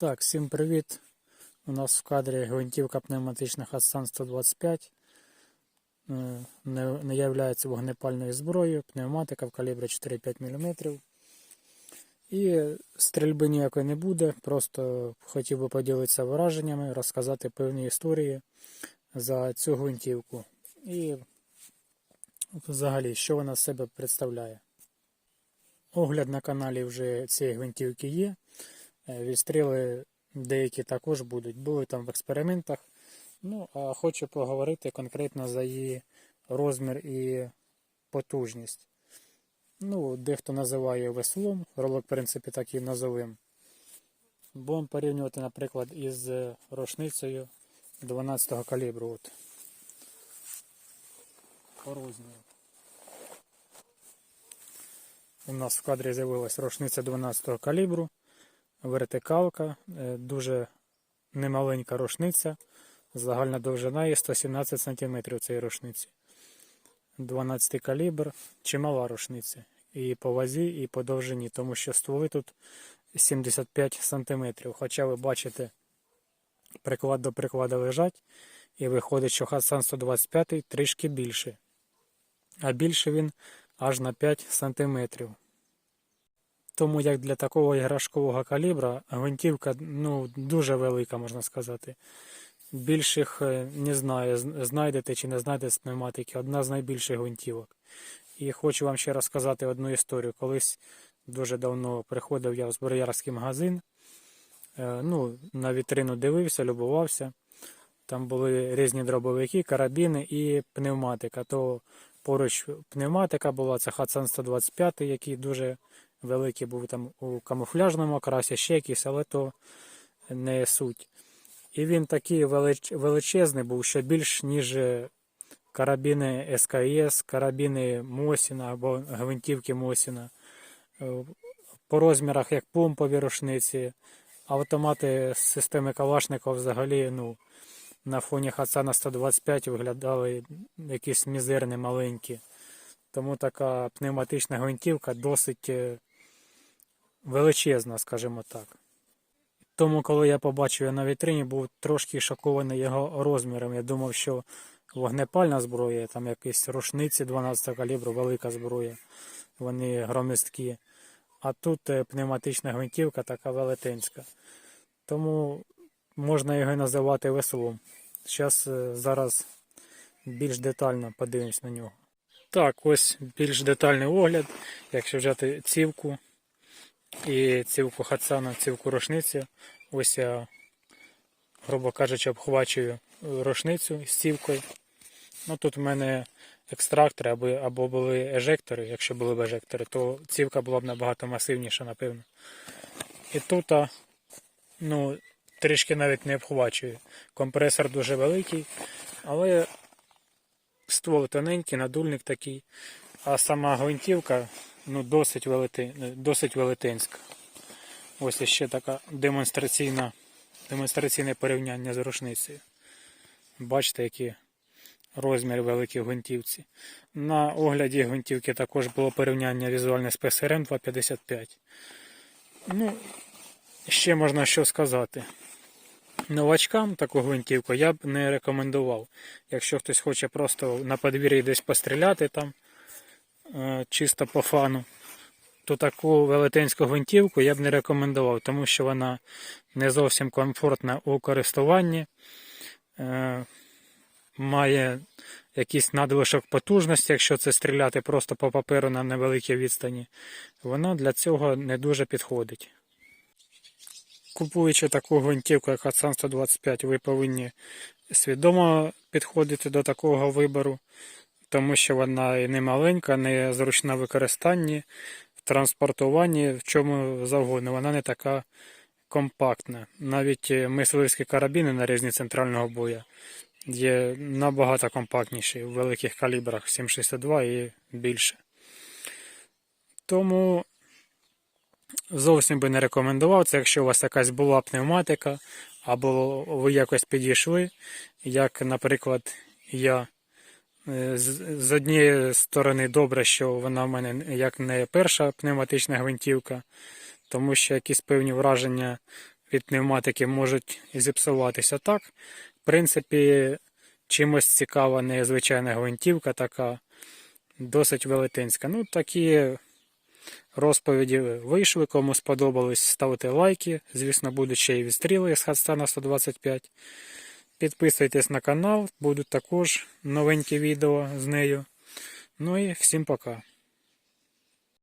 Так, всім привіт. У нас в кадрі гвинтівка пневматична Хатсан 125. Е, Не, не являється вогнепальною зброєю, пневматика в калібрі 4-5 мм. І стрільби ніякої не буде. Просто хотів би поділитися враженнями, розказати певні історії за цю гвинтівку. І взагалі, що вона з себе представляє. Огляд на каналі вже цієї гвинтівки є. Е, Відстріли деякі також будуть. Були там в експериментах. Ну, а хочу поговорити конкретно за її розмір і потужність. Ну, дехто називає веслом, ролик, в принципі, так і назовем. Будемо порівнювати, наприклад, із рушницею 12-го калібру. От. По розміру. У нас в кадрі з'явилась рушниця 12-го калібру, вертикалка, е, дуже немаленька рушниця. Загальна довжина є 117 см цієї рушниці. 12 калібр, чимала рушниця. І по вазі, і по довжині, тому що стволи тут 75 см. Хоча ви бачите, приклад до прикладу лежать, і виходить, що Хасан 125 трішки більше. А більше він аж на 5 см. Тому як для такого іграшкового калібра гвинтівка ну, дуже велика, можна сказати. Більших е, не знаю, знайдете чи не знайдете пневматики. Одна з найбільших гвинтівок. І хочу вам ще розказати одну історію. Колись дуже давно приходив я в зброярський магазин. Е, Ну, на вітрину дивився, любувався. Там були різні дробовики, карабіни і пневматика. То поруч пневматика була, це Хатсан 125, який дуже великий був там у камуфляжному окрасі, ще якийсь, але то не суть. І він такий велич- величезний був, ще більш, ніж е, карабіни СКС, карабіни Мосіна або гвинтівки Мосіна. Е, По розмірах як помпові рушниці, автомати з системи Калашникова взагалі ну, на фоні Хацана 125 виглядали якісь мізерні маленькі. Тому така пневматична гвинтівка досить е, величезна, скажімо так. Тому, коли я побачив його на вітрині, був трошки шокований його розміром. Я думав, що вогнепальна зброя, там якісь рушниці 12 калібру, велика зброя, вони громісткі. А тут е, пневматична гвинтівка така велетенська. Тому можна його називати веслом. Зараз зараз більш детально подивимось на нього. Так, ось більш детальний огляд, якщо взяти цівку і цівку хацана, цівку рушниці. Ось я, грубо кажучи, обхвачую рушницю з цівкою. Ну тут в мене екстрактори або, або були ежектори. Якщо були б ежектори, то цівка була б набагато масивніша, напевно. І тут, ну, трішки навіть не обхвачую. Компресор дуже великий, але ствол тоненький, надульник такий, а сама гвинтівка ну, досить, велити, досить велетенська. Ось ще така демонстраційна, демонстраційне порівняння з рушницею. Бачите, які розміри великі в гвинтівці. На огляді гвинтівки також було порівняння візуальне з ПСРМ 255. Ну, ще можна що сказати. Новачкам таку гвинтівку я б не рекомендував. Якщо хтось хоче просто на подвір'ї десь постріляти там, чисто по фану, то таку велетенську гвинтівку я б не рекомендував, тому що вона не зовсім комфортна у користуванні, е, має якийсь надлишок потужності, якщо це стріляти просто по паперу на невеликій відстані. Вона для цього не дуже підходить. Купуючи таку гвинтівку, як Hudson 125, ви повинні свідомо підходити до такого вибору, тому що вона і не маленька, не зручна в використанні, в транспортуванні, в чому завгодно. Вона не така компактна. Навіть е, мисливські карабіни на різні центрального боя є набагато компактніші в великих калібрах 7,62 і більше. Тому зовсім би не рекомендував це, якщо у вас якась була пневматика, або ви якось підійшли, як, наприклад, я. Е, З, однієї сторони, добре, що вона в мене як не перша пневматична гвинтівка, тому що якісь певні враження від пневматики можуть і зіпсуватися. Так, в принципі, чимось цікава незвичайна гвинтівка така, досить велетенська. Ну, такі розповіді вийшли. Кому сподобались, ставте лайки. Звісно, будуть ще й відстріли з Хадстана 125. Підписуйтесь на канал, будуть також новенькі відео з нею. Ну і всім пока.